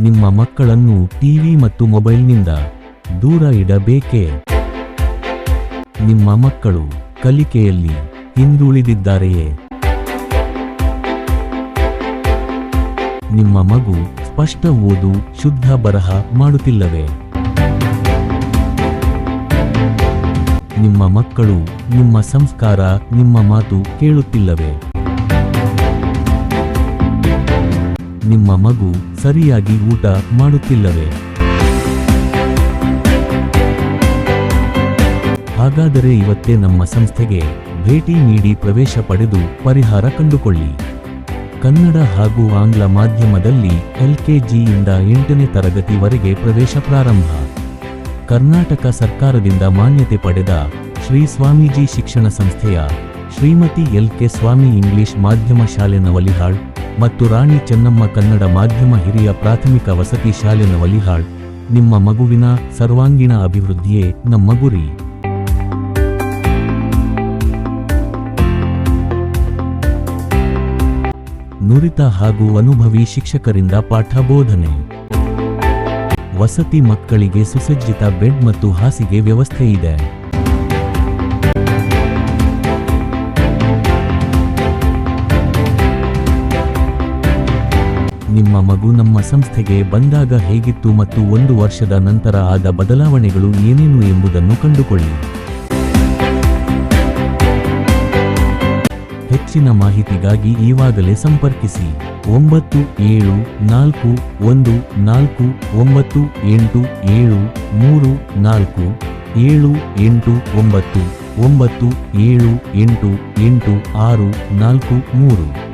ನಿಮ್ಮ ಮಕ್ಕಳನ್ನು ಟಿವಿ ಮತ್ತು ಮೊಬೈಲ್ನಿಂದ ದೂರ ಇಡಬೇಕೇ? ನಿಮ್ಮ ಮಕ್ಕಳು ಕಲಿಕೆಯಲ್ಲಿ ಹಿಂದುಳಿದಿದ್ದಾರೆಯೇ? ನಿಮ್ಮ ಮಗು ಸ್ಪಷ್ಟ ಓದು, ಶುದ್ಧ ಬರಹ ಮಾಡುತ್ತಿಲ್ಲವೇ? ನಿಮ್ಮ ಮಕ್ಕಳು ನಿಮ್ಮ ಸಂಸ್ಕಾರ, ನಿಮ್ಮ ಮಾತು ಕೇಳುತ್ತಿಲ್ಲವೇ? ನಿಮ್ಮ ಮಗು ಸರಿಯಾಗಿ ಊಟ ಮಾಡುತ್ತಿಲ್ಲವೇ? ಹಾಗಾದರೆ ಇವತ್ತೇ ನಮ್ಮ ಸಂಸ್ಥೆಗೆ ಭೇಟಿ ನೀಡಿ ಪ್ರವೇಶ ಪಡೆದು ಪರಿಹಾರ ಕಂಡುಕೊಳ್ಳಿ. ಕನ್ನಡ ಹಾಗೂ ಆಂಗ್ಲ ಮಾಧ್ಯಮದಲ್ಲಿ ಎಲ್ಕೆಜಿಯಿಂದ ಎಂಟನೇ ತರಗತಿವರೆಗೆ ಪ್ರವೇಶ ಪ್ರಾರಂಭ. ಕರ್ನಾಟಕ ಸರ್ಕಾರದಿಂದ ಮಾನ್ಯತೆ ಪಡೆದ ಶ್ರೀ ಸ್ವಾಮೀಜಿ ಶಿಕ್ಷಣ ಸಂಸ್ಥೆಯ Shrimati L K Swami English ಮಾಧ್ಯಮ ಶಾಲೆ ನವಲಿಹಾಳ್ ಮತ್ತು ರಾಣಿ ಚೆನ್ನಮ್ಮ ಕನ್ನಡ ಮಾಧ್ಯಮ ಹಿರಿಯ ಪ್ರಾಥಮಿಕ ವಸತಿ ಶಾಲೆ ವಲಿಹಾಳ್ ನಿಮ್ಮ ಮಗುವಿನ ಸರ್ವಾಂಗೀಣ ಅಭಿವೃದ್ಧಿಯೇ ನಮ್ಮ ಗುರಿ. ನುರಿತ ಹಾಗೂ ಅನುಭವಿ ಶಿಕ್ಷಕರಿಂದ ಪಾಠ ಬೋಧನೆ. ವಸತಿ ಮಕ್ಕಳಿಗೆ ಸುಸಜ್ಜಿತ ಬೆಡ್ ಮತ್ತು ಹಾಸಿಗೆ ವ್ಯವಸ್ಥೆ ಇದೆ. ನಿಮ್ಮ ಮಗು ನಮ್ಮ ಸಂಸ್ಥೆಗೆ ಬಂದಾಗ ಹೇಗಿತ್ತು ಮತ್ತು ಒಂದು ವರ್ಷದ ನಂತರ ಆದ ಬದಲಾವಣೆಗಳು ಏನೇನು ಎಂಬುದನ್ನು ಕಂಡುಕೊಳ್ಳಿ. ಹೆಚ್ಚಿನ ಮಾಹಿತಿಗಾಗಿ ಈವಾಗಲೇ ಸಂಪರ್ಕಿಸಿ. ಒಂಬತ್ತು ಏಳು ನಾಲ್ಕು ಒಂದು ನಾಲ್ಕು ಒಂಬತ್ತು ಎಂಟು ಏಳು ಮೂರು ನಾಲ್ಕು ಏಳು ಎಂಟು ಒಂಬತ್ತು ಒಂಬತ್ತು ಏಳು ಎಂಟು ಎಂಟು ಆರು ನಾಲ್ಕು ಮೂರು.